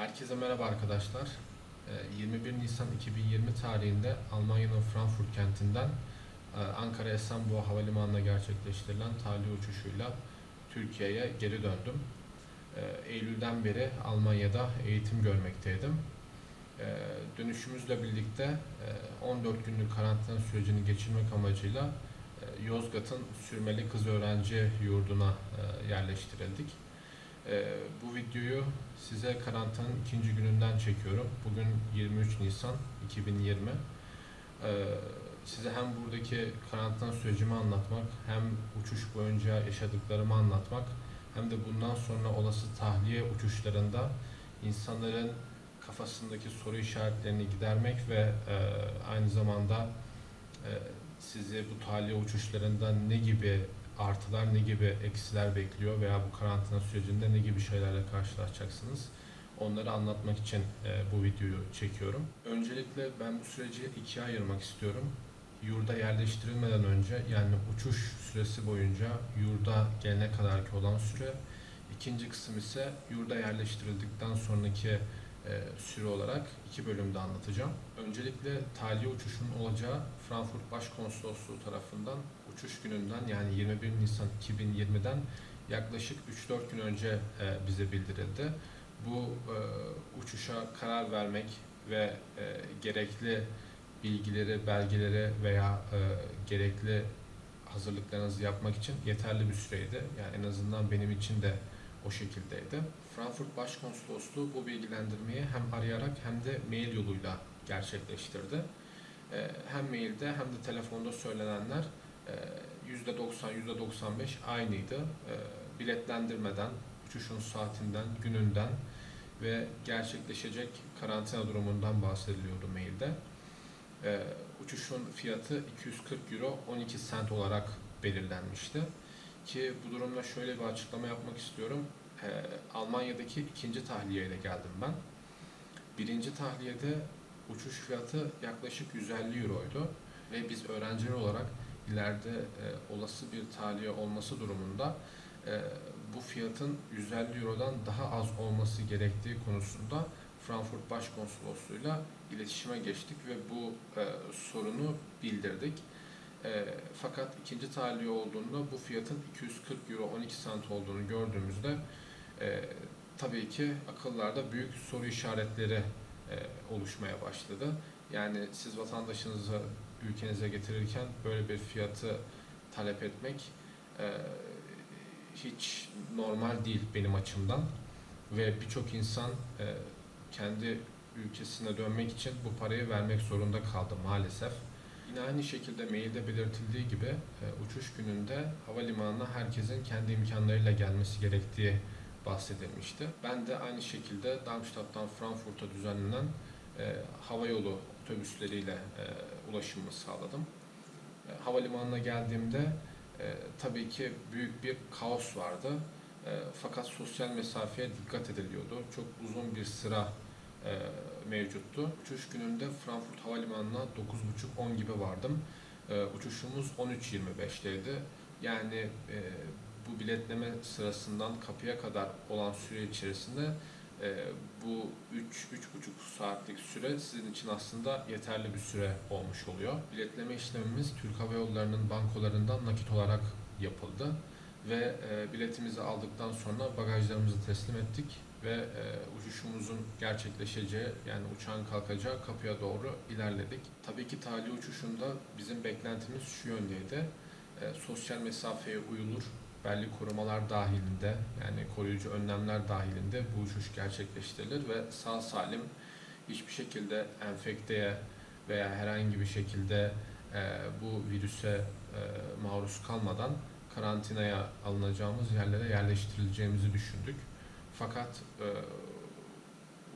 Herkese merhaba arkadaşlar. Ee, 21 Nisan 2020 tarihinde Almanya'nın Frankfurt kentinden e, Ankara Esenboğa Havalimanı'na gerçekleştirilen tali uçuşuyla Türkiye'ye geri döndüm. Ee, Eylül'den beri Almanya'da eğitim görmekteydim. Ee, Dönüşümüzle birlikte e, 14 günlük karantina sürecini geçirmek amacıyla e, Yozgat'ın Sürmeli Kız Öğrenci Yurdu'na e, yerleştirildik. Ee, bu videoyu size karantinanın ikinci gününden çekiyorum. Bugün 23 Nisan 2020. Ee, size hem buradaki karantina sürecimi anlatmak, hem uçuş boyunca yaşadıklarımı anlatmak, hem de bundan sonra olası tahliye uçuşlarında insanların kafasındaki soru işaretlerini gidermek ve e, aynı zamanda e, sizi bu tahliye uçuşlarında ne gibi artılar ne gibi eksiler bekliyor veya bu karantina sürecinde ne gibi şeylerle karşılaşacaksınız onları anlatmak için e, bu videoyu çekiyorum. Öncelikle ben bu süreci ikiye ayırmak istiyorum. Yurda yerleştirilmeden önce yani uçuş süresi boyunca yurda gelene kadar ki olan süre. İkinci kısım ise yurda yerleştirildikten sonraki e, süre olarak iki bölümde anlatacağım. Öncelikle tahliye uçuşunun olacağı Frankfurt Başkonsolosluğu tarafından uçuş gününden yani 21 Nisan 2020'den yaklaşık 3-4 gün önce e, bize bildirildi. Bu e, uçuşa karar vermek ve e, gerekli bilgileri, belgeleri veya gerekli hazırlıklarınızı yapmak için yeterli bir süreydi. Yani en azından benim için de o şekildeydi. Frankfurt Başkonsolosluğu bu bilgilendirmeyi hem arayarak hem de mail yoluyla gerçekleştirdi. Hem mailde hem de telefonda söylenenler %90, %95 aynıydı. E, biletlendirmeden, uçuşun saatinden, gününden ve gerçekleşecek karantina durumundan bahsediliyordu mailde. E, uçuşun fiyatı 240 euro 12 sent olarak belirlenmişti. Ki bu durumda şöyle bir açıklama yapmak istiyorum. Almanya'daki ikinci tahliyeyle geldim ben. Birinci tahliyede uçuş fiyatı yaklaşık 150 euroydu ve biz öğrenciler olarak ileride e, olası bir tahliye olması durumunda e, bu fiyatın 150 Euro'dan daha az olması gerektiği konusunda Frankfurt Başkonsolosluğu'yla iletişime geçtik ve bu e, sorunu bildirdik. E, fakat ikinci tahliye olduğunda bu fiyatın 240 Euro 12 cent olduğunu gördüğümüzde e, tabii ki akıllarda büyük soru işaretleri e, oluşmaya başladı. Yani siz vatandaşınızı ülkenize getirirken böyle bir fiyatı talep etmek e, hiç normal değil benim açımdan ve birçok insan e, kendi ülkesine dönmek için bu parayı vermek zorunda kaldı maalesef. Yine aynı şekilde mailde belirtildiği gibi e, uçuş gününde havalimanına herkesin kendi imkanlarıyla gelmesi gerektiği bahsedilmişti. Ben de aynı şekilde Darmstadt'tan Frankfurt'a düzenlenen e, hava yolu otobüsleriyle e, ulaşımımı sağladım. E, havalimanına geldiğimde e, tabii ki büyük bir kaos vardı. E, fakat sosyal mesafeye dikkat ediliyordu. Çok uzun bir sıra e, mevcuttu. Uçuş gününde Frankfurt Havalimanı'na 9.30-10 gibi vardım. E, uçuşumuz 13.25'teydi. Yani e, bu biletleme sırasından kapıya kadar olan süre içerisinde e, bu 3-3,5 saatlik süre sizin için aslında yeterli bir süre olmuş oluyor. Biletleme işlemimiz Türk Hava Yolları'nın bankolarından nakit olarak yapıldı ve e, biletimizi aldıktan sonra bagajlarımızı teslim ettik ve e, uçuşumuzun gerçekleşeceği yani uçağın kalkacağı kapıya doğru ilerledik. Tabii ki tali uçuşunda bizim beklentimiz şu yöndeydi. E, sosyal mesafeye uyulur, belli korumalar dahilinde yani koruyucu önlemler dahilinde bu uçuş gerçekleştirilir ve sağ salim hiçbir şekilde enfekteye veya herhangi bir şekilde e, bu virüse e, maruz kalmadan karantinaya alınacağımız yerlere yerleştirileceğimizi düşündük. Fakat e,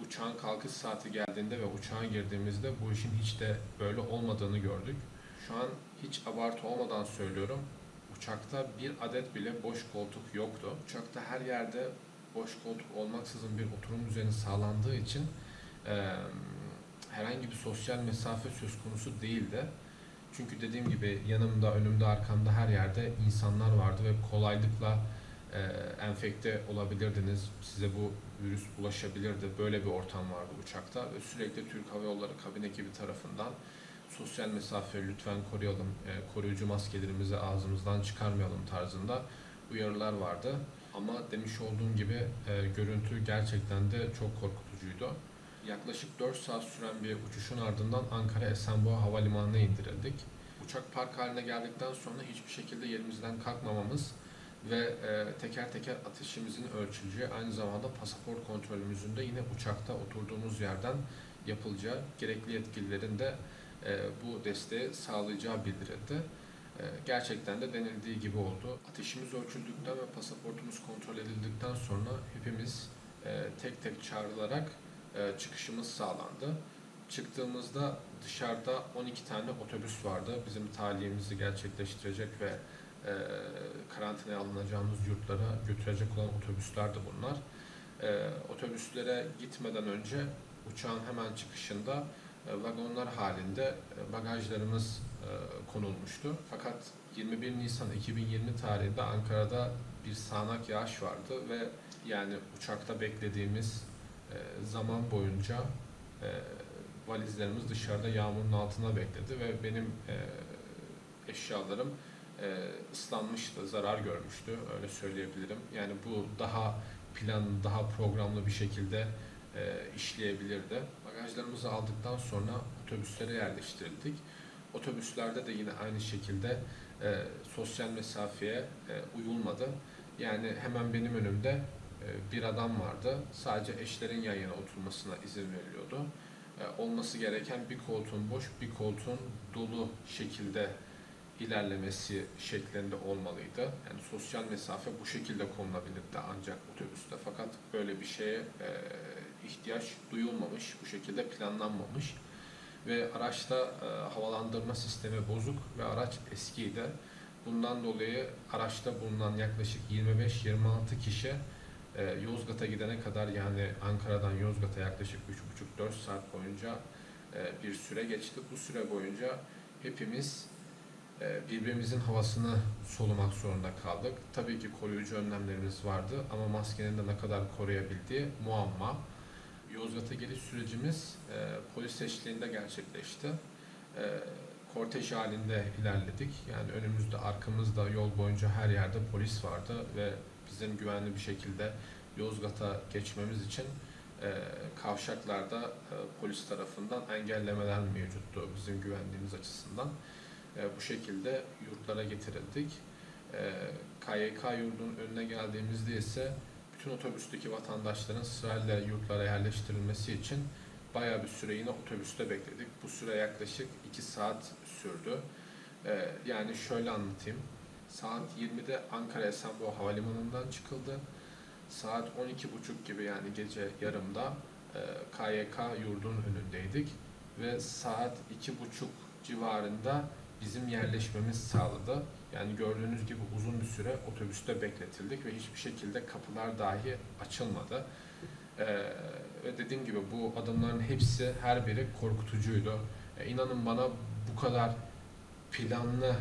uçağın kalkış saati geldiğinde ve uçağa girdiğimizde bu işin hiç de böyle olmadığını gördük. Şu an hiç abartı olmadan söylüyorum uçakta bir adet bile boş koltuk yoktu. Uçakta her yerde boş koltuk olmaksızın bir oturum düzeni sağlandığı için e, herhangi bir sosyal mesafe söz konusu değildi. Çünkü dediğim gibi yanımda, önümde, arkamda her yerde insanlar vardı ve kolaylıkla e, enfekte olabilirdiniz, size bu virüs bulaşabilirdi. Böyle bir ortam vardı uçakta ve sürekli Türk Hava Yolları kabin ekibi tarafından sosyal mesafe lütfen koruyalım, e, koruyucu maskelerimizi ağzımızdan çıkarmayalım tarzında uyarılar vardı. Ama demiş olduğum gibi e, görüntü gerçekten de çok korkutucuydu. Yaklaşık 4 saat süren bir uçuşun ardından Ankara Esenboğa Havalimanı'na indirildik. Uçak park haline geldikten sonra hiçbir şekilde yerimizden kalkmamamız ve e, teker teker ateşimizin ölçüleceği, aynı zamanda pasaport kontrolümüzün de yine uçakta oturduğumuz yerden yapılacağı, gerekli yetkililerin de e, bu desteği sağlayacağı bildirildi. E, gerçekten de denildiği gibi oldu. Ateşimiz ölçüldükten ve pasaportumuz kontrol edildikten sonra hepimiz e, tek tek çağrılarak çıkışımız sağlandı. Çıktığımızda dışarıda 12 tane otobüs vardı. Bizim talihimizi gerçekleştirecek ve e, karantinaya alınacağımız yurtlara götürecek olan otobüslerdi bunlar. Otobüslere gitmeden önce uçağın hemen çıkışında vagonlar halinde e, bagajlarımız e, konulmuştu. Fakat 21 Nisan 2020 tarihinde Ankara'da bir sağanak yağış vardı ve yani uçakta beklediğimiz e, zaman boyunca e, valizlerimiz dışarıda yağmurun altına bekledi ve benim e, eşyalarım e, ıslanmıştı, zarar görmüştü öyle söyleyebilirim. Yani bu daha plan, daha programlı bir şekilde e, işleyebilirdi. Bagajlarımızı aldıktan sonra otobüslere yerleştirildik. Otobüslerde de yine aynı şekilde e, sosyal mesafeye e, uyulmadı. Yani hemen benim önümde e, bir adam vardı. Sadece eşlerin yan yana oturmasına izin veriliyordu. E, olması gereken bir koltuğun boş, bir koltuğun dolu şekilde ilerlemesi şeklinde olmalıydı. Yani sosyal mesafe bu şekilde konulabilirdi ancak otobüste. Fakat böyle bir şeye e, ihtiyaç duyulmamış, bu şekilde planlanmamış. Ve araçta e, havalandırma sistemi bozuk ve araç eskiydi. Bundan dolayı araçta bulunan yaklaşık 25-26 kişi e, Yozgat'a gidene kadar yani Ankara'dan Yozgat'a yaklaşık 3,5-4 saat boyunca e, bir süre geçti. Bu süre boyunca hepimiz e, birbirimizin havasını solumak zorunda kaldık. Tabii ki koruyucu önlemlerimiz vardı ama maskenin de ne kadar koruyabildiği muamma. Yozgat'a geliş sürecimiz e, polis eşliğinde gerçekleşti. E, kortej halinde ilerledik. Yani önümüzde, arkamızda, yol boyunca her yerde polis vardı ve bizim güvenli bir şekilde Yozgat'a geçmemiz için e, kavşaklarda e, polis tarafından engellemeler mevcuttu bizim güvenliğimiz açısından. E, bu şekilde yurtlara getirildik. E, KYK yurdun önüne geldiğimizde ise bütün otobüsteki vatandaşların sırayla yurtlara yerleştirilmesi için bayağı bir süre yine otobüste bekledik. Bu süre yaklaşık 2 saat sürdü. E, yani şöyle anlatayım. Saat 20'de Ankara Esenboğa Havalimanı'ndan çıkıldı. Saat 12.30 gibi yani gece yarımda e, KYK yurdun önündeydik ve saat 2.30 civarında bizim yerleşmemiz sağladı. Yani gördüğünüz gibi uzun bir süre otobüste bekletildik ve hiçbir şekilde kapılar dahi açılmadı. Ee, ve dediğim gibi bu adımların hepsi her biri korkutucuydu. Ee, inanın bana bu kadar planlı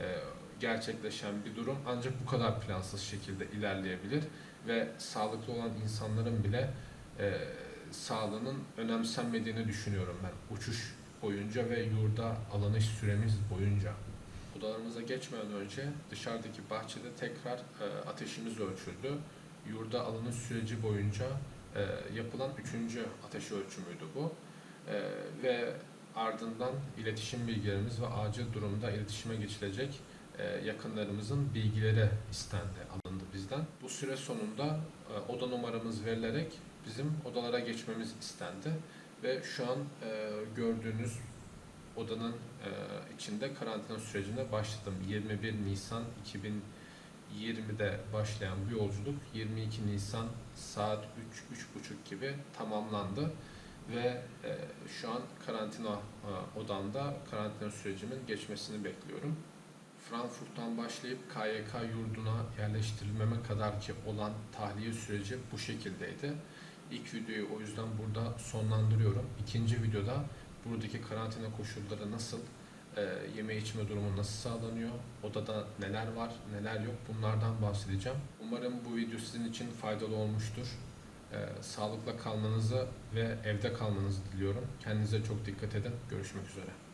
e, gerçekleşen bir durum ancak bu kadar plansız şekilde ilerleyebilir ve sağlıklı olan insanların bile e, sağlığının önemsenmediğini düşünüyorum ben. Uçuş boyunca ve yurda alınış süremiz boyunca. Odalarımıza geçmeden önce dışarıdaki bahçede tekrar e, ateşimiz ölçüldü. Yurda alınış süreci boyunca e, yapılan üçüncü ateş ölçümüydü bu. E, ve ardından iletişim bilgilerimiz ve acil durumda iletişime geçilecek e, yakınlarımızın bilgileri istendi, alındı bizden. Bu süre sonunda e, oda numaramız verilerek bizim odalara geçmemiz istendi ve şu an e, gördüğünüz odanın e, içinde karantina sürecine başladım. 21 Nisan 2020'de başlayan bu yolculuk 22 Nisan saat 3-3.30 gibi tamamlandı ve e, şu an karantina e, odamda karantina sürecimin geçmesini bekliyorum. Frankfurt'tan başlayıp KYK yurduna yerleştirilmeme kadar ki olan tahliye süreci bu şekildeydi. İlk videoyu o yüzden burada sonlandırıyorum. İkinci videoda buradaki karantina koşulları nasıl, e, yeme içme durumu nasıl sağlanıyor, odada neler var, neler yok bunlardan bahsedeceğim. Umarım bu video sizin için faydalı olmuştur. Ee, sağlıkla kalmanızı ve evde kalmanızı diliyorum. Kendinize çok dikkat edin. Görüşmek üzere.